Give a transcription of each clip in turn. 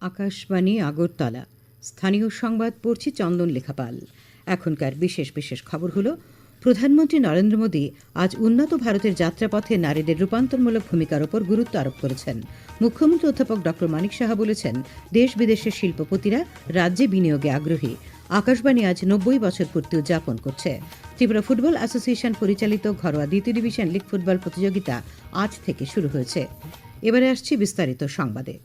আকাশবাণী আগরতলা। স্থানীয় সংবাদ পড়ছি চন্দন লেখাপাল। এখনকার বিশেষ বিশেষ খবর হলো, প্রধানমন্ত্রী নরেন্দ্র মোদী আজ উন্নত ভারতের যাত্রাপথে নারীদের রূপান্তরমূলক ভূমিকার ওপর গুরুত্ব আরোপ করেছেন। মুখ্যমন্ত্রী অধ্যাপক ড মানিক সাহা বলেছেন, দেশ বিদেশের শিল্পপতিরা রাজ্যে বিনিয়োগে আগ্রহী। আকাশবাণী আজ নব্বই বছর পূর্তি উদযাপন করছে। ত্রিপুরা ফুটবল অ্যাসোসিয়েশন পরিচালিত ঘরোয়া দ্বিতীয় ডিভিশন লিগ ফুটবল প্রতিযোগিতা আজ থেকে শুরু হয়েছে। এবারে আসছি বিস্তারিত সংবাদে।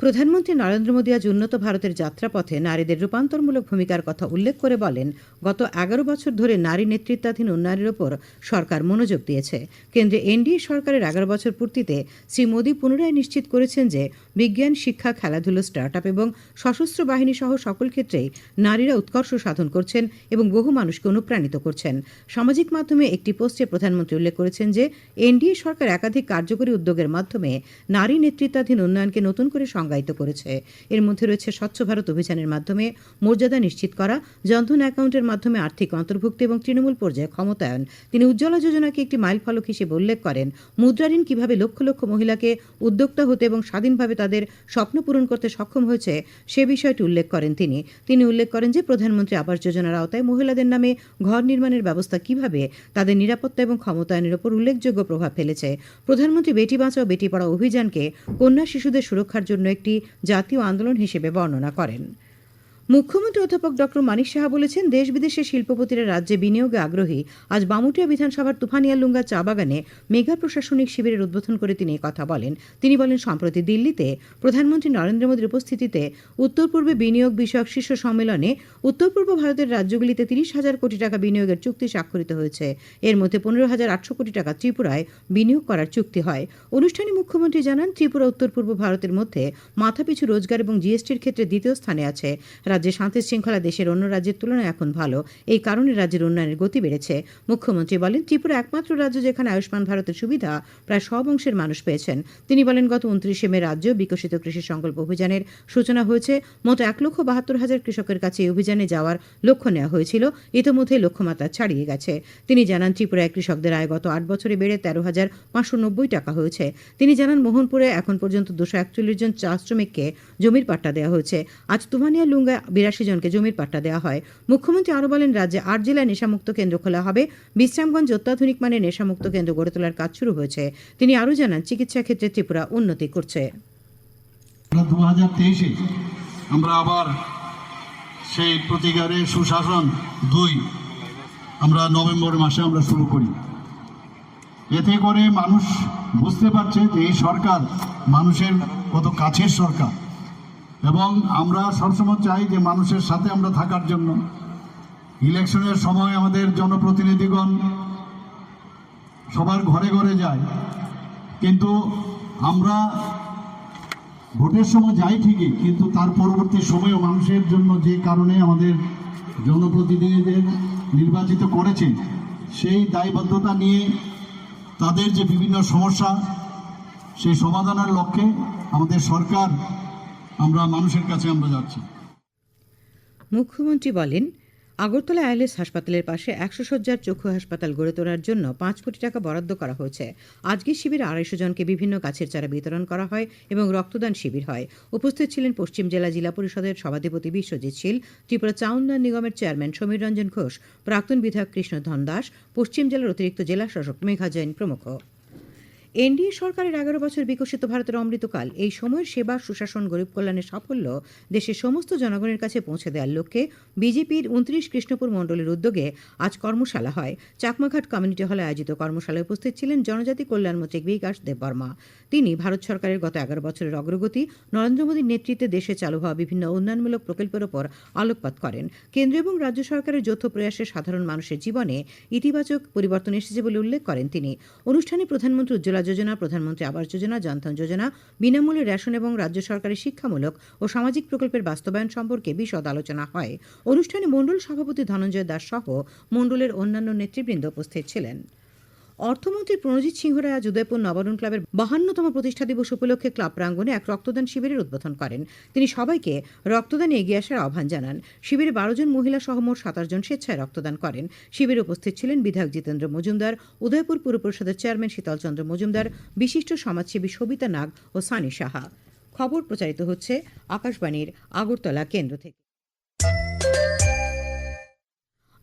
প্রধানমন্ত্রী নরেন্দ্র মোদী আজ উন্নত ভারতের যাত্রাপথে নারীদের রূপান্তরমূলক ভূমিকার কথা উল্লেখ করে বলেন, গত এগারো বছর ধরে নারী নেতৃত্বাধীন উন্নয়নের ওপর সরকার মনোযোগ দিয়েছে। কেন্দ্রে এনডিএ সরকারের এগারো বছর পূর্তিতে শ্রী মোদী পুনরায় নিশ্চিত করেছেন যে বিজ্ঞান, শিক্ষা, খেলাধুলো স্টার্ট আপ এবং সশস্ত্র বাহিনী সহ সকল ক্ষেত্রেই নারীরা উৎকর্ষ সাধন করছেন এবং বহু মানুষকে অনুপ্রাণিত করছেন। সামাজিক মাধ্যমে একটি পোস্টে প্রধানমন্ত্রী উল্লেখ করেছেন যে, এনডিএ সরকার একাধিক কার্যকরী উদ্যোগের মাধ্যমে নারী নেতৃত্বাধীন উন্নয়নকে নতুন করে সংজ্ঞায়িত করেছে। এর মধ্যে রয়েছে স্বচ্ছ ভারত অভিযানের মাধ্যমে মর্যাদা নিশ্চিত করা, জনধন অ্যাকাউন্টের মাধ্যমে আর্থিক অন্তর্ভুক্তি এবং তৃণমূল পর্যায়ে ক্ষমতায়ন। তিনি উজ্জ্বলা যোজনাকে একটি মাইলফলক হিসেবে উল্লেখ করেন। মুদ্রা ঋণ কীভাবে লক্ষ লক্ষ মহিলাকে উদ্যোক্তা হতে এবং স্বাধীনভাবে তাদের স্বপ্ন পূরণ করতে সক্ষম হয়েছে, সে বিষয়টি উল্লেখ করেন তিনি। তিনি উল্লেখ করেন যে, প্রধানমন্ত্রী আবাস যোজনার আওতায় মহিলাদের নামে ঘর নির্মাণের ব্যবস্থা কীভাবে তাদের নিরাপত্তা এবং ক্ষমতায়নের উপর উল্লেখযোগ্য প্রভাব ফেলেছে। প্রধানমন্ত্রী বেটি বাঁচাও, বেটি পড়াও অভিযানকে কন্যা শিশুদের সুরক্ষার জন্য একটি জাতীয় আন্দোলন হিসেবে বর্ণনা করেন। মুখ্যমন্ত্রী অধ্যাপক ডক্টর মানিক সাহা বলেছেন দেশ বিদেশে শিল্পপতিরা রাজ্যে বিনিয়োগে আগ্রহী। আজ বামুটিয়া বিধানসভার তুফানিয়ালুঙ্গা চা বাগানে মেগা প্রশাসনিক শিবিরের উদ্বোধন করে তিনি কথা বলেন। তিনি বলেন, সম্প্রতি দিল্লিতে প্রধানমন্ত্রী নরেন্দ্র মোদীর উপস্থিতিতে উত্তর পূর্বে বিনিয়োগ বিষয়ক শীর্ষ সম্মেলনে উত্তর পূর্ব ভারতের রাজ্যগুলিতে তিরিশ হাজার কোটি টাকা বিনিয়োগের চুক্তি স্বাক্ষরিত হয়েছে। এর মধ্যে পনেরো হাজার আটশো কোটি টাকা ত্রিপুরায় বিনিয়োগ করার চুক্তি হয়। অনুষ্ঠানে মুখ্যমন্ত্রী জানান, ত্রিপুরা, উত্তর পূর্ব ভারতের মধ্যে মাথাপিছু রোজগার এবং জিএসটির ক্ষেত্রে দ্বিতীয় স্থানে আছে। রাজ্যে শান্তি শৃঙ্খলা দেশের অন্য রাজ্যের তুলনায় এখন ভালো। এই কারণে রাজ্যের উন্নয়নের গতি বেড়েছে। মুখ্যমন্ত্রী বলেন, ত্রিপুরা একমাত্র রাজ্য যেখানে আয়ুষ্মান ভারতের সুবিধা প্রায় সব অংশের মানুষ পেয়েছেন। তিনি বলেন, গত উনত্রিশে মে রাজ্য বিকশিত কৃষি সংকল্প অভিযানের সূচনা হয়েছে। মোট এক লক্ষ বাহাত্তর হাজার কৃষকের কাছে এই অভিযানে যাওয়ার লক্ষ্য নেওয়া হয়েছিল। ইতিমধ্যে লক্ষ্যমাত্রা ছাড়িয়ে গেছে। তিনি জানান, ত্রিপুরায় কৃষকদের আয় গত আট বছরে বেড়ে তেরো হাজার পাঁচশো নব্বই টাকা হয়েছে। তিনি জানান, মোহনপুরে এখন পর্যন্ত দুশো একচল্লিশ জন চা শ্রমিককে জমির পাট্টা দেওয়া হয়েছে। আজ তুমানিয়া লুঙ্গা বিরাশি জনকে জমির পাট্টা দেওয়া হয়। মুখ্যমন্ত্রী আরও বলেন, রাজ্যে আট জেলায় নেশামুক্ত কেন্দ্র খোলা হবে। বিশ্রামগঞ্জ অত্যাধুনিক মানের নেশামুক্ত কেন্দ্র গড়ে তোলার কাজ শুরু হয়েছে। তিনি আরও জানান, চিকিৎসা ক্ষেত্রে ত্রিপুরা উন্নতি করছে। দু হাজার তেইশে আমরা আবার সেই প্রতিকারের সুশাসন দুই আমরা নভেম্বর মাসে আমরা শুরু করি। এতে করে মানুষ বুঝতে পারছে যে এই সরকার মানুষের কত কাছের সরকার। এবং আমরা সবসময় চাই যে মানুষের সাথে আমরা থাকার জন্য। ইলেকশনের সময় আমাদের জনপ্রতিনিধিগণ সবার ঘরে ঘরে যায়। কিন্তু আমরা ভোটের সময় যাই ঠিকই, কিন্তু তার পরবর্তী সময়েও মানুষের জন্য যে কারণে আমাদের জনপ্রতিনিধিদের নির্বাচিত করেছে, সেই দায়বদ্ধতা নিয়ে তাদের যে বিভিন্ন সমস্যা সেই সমাধানের লক্ষ্যে আমাদের সরকার আমরা মানুষের কাছে আমরা যাচ্ছি। মুখ্যমন্ত্রী বলেন, আগরতলা আইএলএস হাসপাতালের পাশে একশো শয্যার চক্ষু হাসপাতাল গড়ে তোলার জন্য পাঁচ কোটি টাকা বরাদ্দ করা হয়েছে। আজকের শিবিরে আড়াইশো জনকে বিভিন্ন গাছের চারা বিতরণ করা হয় এবং রক্তদান শিবির হয়। উপস্থিত ছিলেন পশ্চিম জেলা জেলা পরিষদের সভাধিপতি বিশ্বজিৎ শীল, ত্রিপুরা চা উন্নয়ন নিগমের চেয়ারম্যান সমীর রঞ্জন ঘোষ, প্রাক্তন বিধায়ক কৃষ্ণ ধন দাস পশ্চিম জেলার অতিরিক্ত জেলা শাসক মেঘা জৈন প্রমুখ। এনডিএ সরকারের এগারো বছর বিকশিত ভারতের অমৃতকাল। এই সময়ের সেবা, সুশাসন, গরিব কল্যাণের সাফল্য দেশের সমস্ত জনগণের কাছে পৌঁছে দেওয়ার লক্ষ্যে বিজেপির উনত্রিশ কৃষ্ণপুর মণ্ডলের উদ্যোগে আজ কর্মশালা হয়। চাকমাঘাট কমিউনিটি হলে আয়োজিত কর্মশালায় উপস্থিত ছিলেন জনজাতি কল্যাণমন্ত্রী বিকাশ দেববর্মা তিনি ভারত সরকারের গত এগারো বছরের অগ্রগতি, নরেন্দ্র মোদীর নেতৃত্বে দেশে চালু হওয়া বিভিন্ন উন্নয়নমূলক প্রকল্পের ওপর আলোকপাত করেন। কেন্দ্র এবং রাজ্য সরকারের যৌথ প্রয়াসে সাধারণ মানুষের জীবনে ইতিবাচক পরিবর্তন এসেছে বলে উল্লেখ করেন তিনি। অনুষ্ঠানে প্রধানমন্ত্রী উজ্জ্বলা যোজনা, প্রধানমন্ত্রী আবাস যোজনা, জনধন যোজনা, বিনামূল্যে রেশন এবং রাজ্য সরকারের শিক্ষামূলক ও সামাজিক প্রকল্পের বাস্তবায়ন সম্পর্কে বিশদ আলোচনা হয়। অনুষ্ঠানে মণ্ডল সভাপতি ধনঞ্জয় দাস সহ মণ্ডলের অন্যান্য নেতৃবৃন্দ উপস্থিত ছিলেন। অর্থমন্ত্রী প্রণজিৎ সিংহ রায় আজ উদয়পুর নবারুণ ক্লাবের বাহান্নতম প্রতিষ্ঠা দিবস উপলক্ষে ক্লাব প্রাঙ্গণে এক রক্তদান শিবিরের উদ্বোধন করেন। তিনি সবাইকে রক্তদানে এগিয়ে আসার আহ্বান জানান। শিবিরে বারো জন মহিলা সহ মোট সাতাশ জন স্বেচ্ছায় রক্তদান করেন। শিবিরে উপস্থিত ছিলেন বিধায়ক জিতেন্দ্র মজুমদার, উদয়পুর পুর পরিষদের চেয়ারম্যান শীতল চন্দ্র মজুমদার, বিশিষ্ট সমাজসেবী সবিতা নাগ ও সানি সাহা। খবর প্রচারিত হচ্ছে আকাশবাণীর আগরতলা কেন্দ্র থেকে।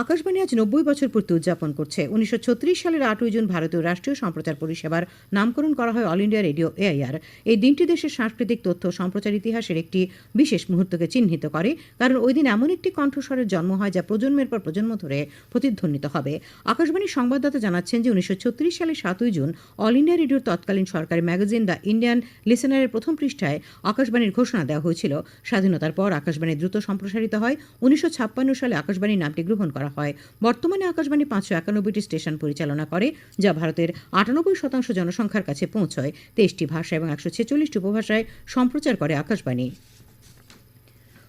আকাশবাণী আজ নব্বই বছর পূর্তি উদযাপন করছে। উনিশশো ছত্রিশ সালের আটই জুন ভারতীয় রাষ্ট্রীয় সম্প্রচার পরিষেবার নামকরণ করা হয় অল ইন্ডিয়া রেডিও এআইআর। এই দিনটি দেশের সাংস্কৃতিক তথ্য, সম্প্রচার ইতিহাসের একটি বিশেষ মুহূর্তকে চিহ্নিত করে, কারণ ওই দিন এমন একটি কণ্ঠস্বরের জন্ম হয় যা প্রজন্মের পর প্রজন্ম ধরে প্রতিধ্বনিত হবে। আকাশবাণীর সংবাদদাতা জানাচ্ছেন যে উনিশশো সালের সাতই জুন অল ইন্ডিয়া রেডিওর তৎকালীন সরকারি ম্যাগাজিন দ্য ইন্ডিয়ান লিসেনারের প্রথম পৃষ্ঠায় আকাশবাণীর ঘোষণা দেওয়া হয়েছিল। স্বাধীনতার পর আকাশবাণী দ্রুত সম্প্রসারিত হয়। উনিশশো ছাপ্পান্ন সালে আকাশবাণীর নামটি গ্রহণ করা হয়। বর্তমানে আকাশবাণী পাঁচশো একানব্বইটি স্টেশন পরিচালনা করে, যা ভারতের আটানব্বই শতাংশ জনসংখ্যার কাছে পৌঁছয়। তেইশটি ভাষা এবং একশো ছেচল্লিশটি উপভাষায় সম্প্রচার করে আকাশবাণী।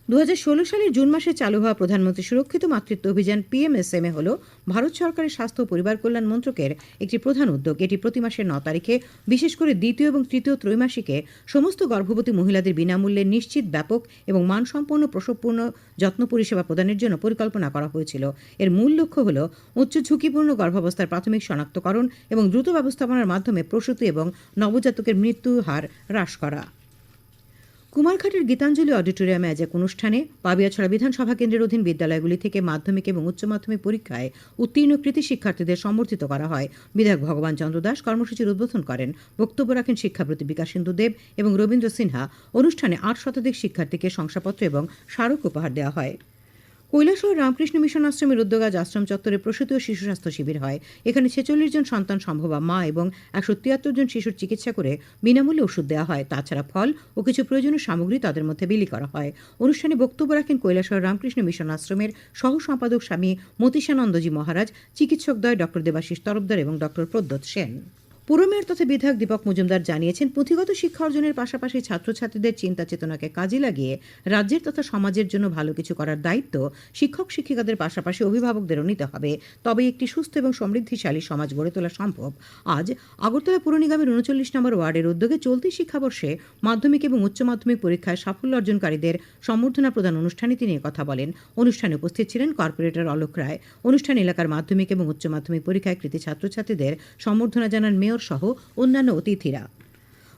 দু হাজার ষোলো সালের জুন মাসে চালু হওয়া প্রধানমন্ত্রী সুরক্ষিত মাতৃত্ব অভিযান পিএমএসএমএ হল ভারত সরকারের স্বাস্থ্য ও পরিবার কল্যাণ মন্ত্রকের একটি প্রধান উদ্যোগ। এটি প্রতি মাসের ন তারিখে, বিশেষ করে দ্বিতীয় এবং তৃতীয় ত্রৈমাসিকে সমস্ত গর্ভবতী মহিলাদের বিনামূল্যে নিশ্চিত, ব্যাপক এবং মানসম্পন্ন প্রসবপূর্ণ যত্ন পরিষেবা প্রদানের জন্য পরিকল্পনা করা হয়েছিল। এর মূল লক্ষ্য হল উচ্চ ঝুঁকিপূর্ণ গর্ভাবস্থার প্রাথমিক শনাক্তকরণ এবং দ্রুত ব্যবস্থাপনার মাধ্যমে প্রসূতি এবং নবজাতকের মৃত্যু হার হ্রাস করা। কুমারঘাটের গীতাঞ্জলি অডিটোরিয়ামে আজ এক অনুষ্ঠানে পাবিয়াছড়া বিধানসভা কেন্দ্রের অধীন বিদ্যালয়গুলি থেকে মাধ্যমিক এবং উচ্চ মাধ্যমিক পরীক্ষায় উত্তীর্ণ কৃতি শিক্ষার্থীদের সম্বর্ধিত করা হয়। বিধায়ক ভগবান চন্দ্র দাস কর্মসূচির উদ্বোধন করেন। বক্তব্য রাখেন শিক্ষাপ্রতি বিকাশ সিন্ধু দেব এবং রবীন্দ্র সিনহা। অনুষ্ঠানে আট শতাধিক শিক্ষার্থীকে শংসাপত্র এবং স্মারক উপহার দেওয়া হয়। কৈলাসহর রামকৃষ্ণ মিশন আশ্রমের উদ্যোগ আজ আশ্রম চত্বরে প্রসূতি ও শিশু স্বাস্থ্য শিবির হয়। এখানে ছেচল্লিশ জন সন্তান সম্ভবা মা এবং একশো তিয়াত্তর জন শিশুর চিকিৎসা করে বিনামূল্যে ওষুধ দেওয়া হয়। তাছাড়া ফল ও কিছু প্রয়োজনীয় সামগ্রী তাদের মধ্যে বিলি করা হয়। অনুষ্ঠানে বক্তব্য রাখেন কৈলাসহর রামকৃষ্ণ মিশন আশ্রমের সহ সম্পাদক স্বামী মতিশানন্দজি মহারাজ চিকিৎসকদ্বয় ডক্টর দেবাশিস তরফদার এবং ডক্টর প্রদ্যোৎ সেন। পুরমেয়র তথা বিধায়ক দীপক মজুমদার জানিয়েছেন, পুঁথিগত শিক্ষা অর্জনের পাশাপাশি ছাত্রছাত্রীদের চিন্তা চেতনাকে কাজে লাগিয়ে রাজ্যের তথা সমাজের জন্য ভালো কিছু করার দায়িত্ব শিক্ষক শিক্ষিকাদের পাশাপাশি অভিভাবকদেরও নিতে হবে। তবে একটি সুস্থ এবং সমৃদ্ধিশালী সমাজ গড়ে তোলা সম্ভব। আজ আগরতলা পুর নিগমের উনচল্লিশ নম্বর ওয়ার্ডের উদ্যোগে চলতি শিক্ষাবর্ষে মাধ্যমিক এবং উচ্চ মাধ্যমিক পরীক্ষায় সাফল্য অর্জনকারীদের সম্বর্ধনা প্রদান অনুষ্ঠানে তিনি কথা বলেন। অনুষ্ঠানে উপস্থিত ছিলেন কর্পোরেটর অলোক রায়। অনুষ্ঠান এলাকার মাধ্যমিক এবং উচ্চ মাধ্যমিক পরীক্ষায় কৃতি ছাত্রছাত্রীদের সম্বর্ধনা জানান মেয়র সহ অন্যান্য অতিথিরা।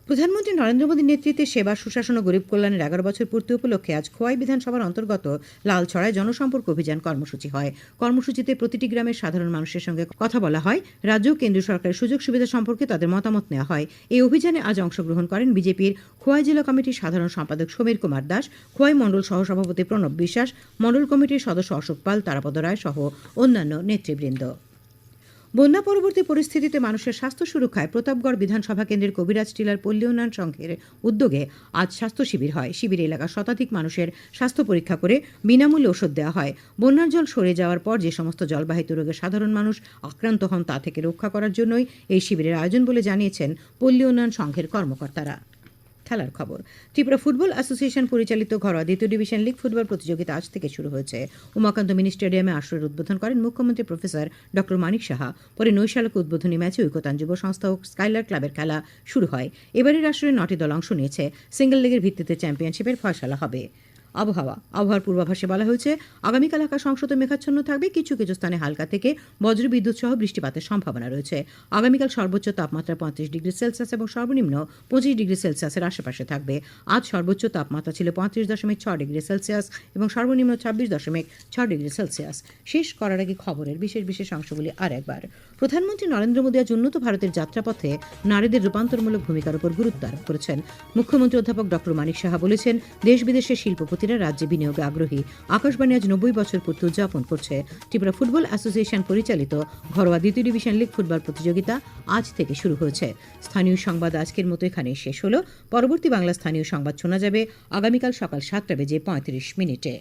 প্রধানমন্ত্রী নরেন্দ্র মোদীর নেতৃত্বে সেবা, সুশাসন ও গরিব কল্যাণের এগারো বছর পূর্তি উপলক্ষে আজ খোয়াই বিধানসভার অন্তর্গত লালছড়ায় জনসম্পর্ক অভিযান কর্মসূচি হয়। কর্মসূচিতে প্রতিটি গ্রামের সাধারণ মানুষের সঙ্গে কথা বলা হয়। রাজ্য কেন্দ্রীয় সরকারের সুযোগ সুবিধা সম্পর্কে তাদের মতামত নেওয়া হয়। এই অভিযানে আজ অংশগ্রহণ করেন বিজেপির খোয়াই জেলা কমিটির সাধারণ সম্পাদক সমীর কুমার দাস, খোয়াই মণ্ডল সহসভাপতি প্রণব বিশ্বাস, মণ্ডল কমিটির সদস্য অশোক পাল, তারাপদ রায় সহ অন্যান্য নেতৃবৃন্দ। বন্যা পরবর্তী পরিস্থিতিতে মানুষের স্বাস্থ্য সুরক্ষায় প্রতাপগড় বিধানসভা কেন্দ্রের কবিরাজ টিলার পল্লী উন্নয়ন সংঘের উদ্যোগে আজ স্বাস্থ্য শিবির হয়। শিবিরে এলাকার শতাধিক মানুষের স্বাস্থ্য পরীক্ষা করে বিনামূল্যে ওষুধ দেওয়া হয়। বন্যার জল সরে যাওয়ার পর যে সমস্ত জলবাহিত রোগে সাধারণ মানুষ আক্রান্ত হন তা থেকে রক্ষা করার জন্যই এই শিবিরের আয়োজন বলে জানিয়েছেন পল্লী উন্নয়ন সংঘের কর্মকর্তারা। খেলার খবর। ত্রিপুরা ফুটবল অ্যাসোসিয়েশন পরিচালিত ঘরোয়া দ্বিতীয় ডিভিশন লিগ ফুটবল প্রতিযোগিতা আজ থেকে শুরু হয়েছে। উমাকান্ত মিনি স্টেডিয়ামে আসরের উদ্বোধন করেন মুখ্যমন্ত্রী প্রফেসর ড. মানিক সাহা। পরে নৈশালকে উদ্বোধনী ম্যাচে ঐকতান যুব সংস্থা ও স্কাইলার ক্লাবের খেলা শুরু হয়। এবারের আসরে নটি দল অংশ নিয়েছে। সিঙ্গেল লিগের ভিত্তিতে চ্যাম্পিয়নশিপের ফয়সালা হবে। আবহাওয়া। আবহাওয়ার পূর্বাভাসে বলা হয়েছে, আগামীকাল আকাশ অংশত মেঘাচ্ছন্ন থাকবে। কিছু কিছু স্থানে হালকা থেকে বজ্রবিদ্যুৎ সহ বৃষ্টিপাতের সম্ভাবনা রয়েছে। আগামীকাল সর্বোচ্চ তাপমাত্রা পঁয়ত্রিশ ডিগ্রি সেলসিয়াস এবং সর্বনিম্ন পঁচিশ ডিগ্রি সেলসিয়াসের আশেপাশে থাকবে। আজ সর্বোচ্চ তাপমাত্রা ছিল পঁয়ত্রিশ দশমিক ছ ডিগ্রি সেলসিয়াস এবং সর্বনিম্ন ছাব্বিশ দশমিক ছ ডিগ্রি সেলসিয়াস। শেষ করার আগে খবরের বিশেষ বিশেষ অংশগুলি আর একবার। প্রধানমন্ত্রী নরেন্দ্র মোদী আজ উন্নত ভারতের যাত্রাপথে নারীদের রূপান্তরমূলক ভূমিকার উপর গুরুত্ব আরোপ করেছেন। মুখ্যমন্ত্রী অধ্যাপক ডক্টর মানিক সাহা বলেছেন, দেশ বিদেশের শিল্পপতিরা রাজ্যে বিনিয়োগে আগ্রহী। আকাশবাণী আজ নব্বই বছর পূর্তি উদযাপন করছে। ত্রিপুরা ফুটবল অ্যাসোসিয়েশন পরিচালিত ঘরোয়া দ্বিতীয় ডিভিশন লীগ ফুটবল প্রতিযোগিতা আজ থেকে শুরু হয়েছে। স্থানীয় সংবাদ আজকের মতো এখানে শেষ হলো। পরবর্তী বাংলা স্থানীয় সংবাদ শোনা যাবে আগামীকাল সকাল সাতটা বেজে পঁয়ত্রিশ মিনিটে।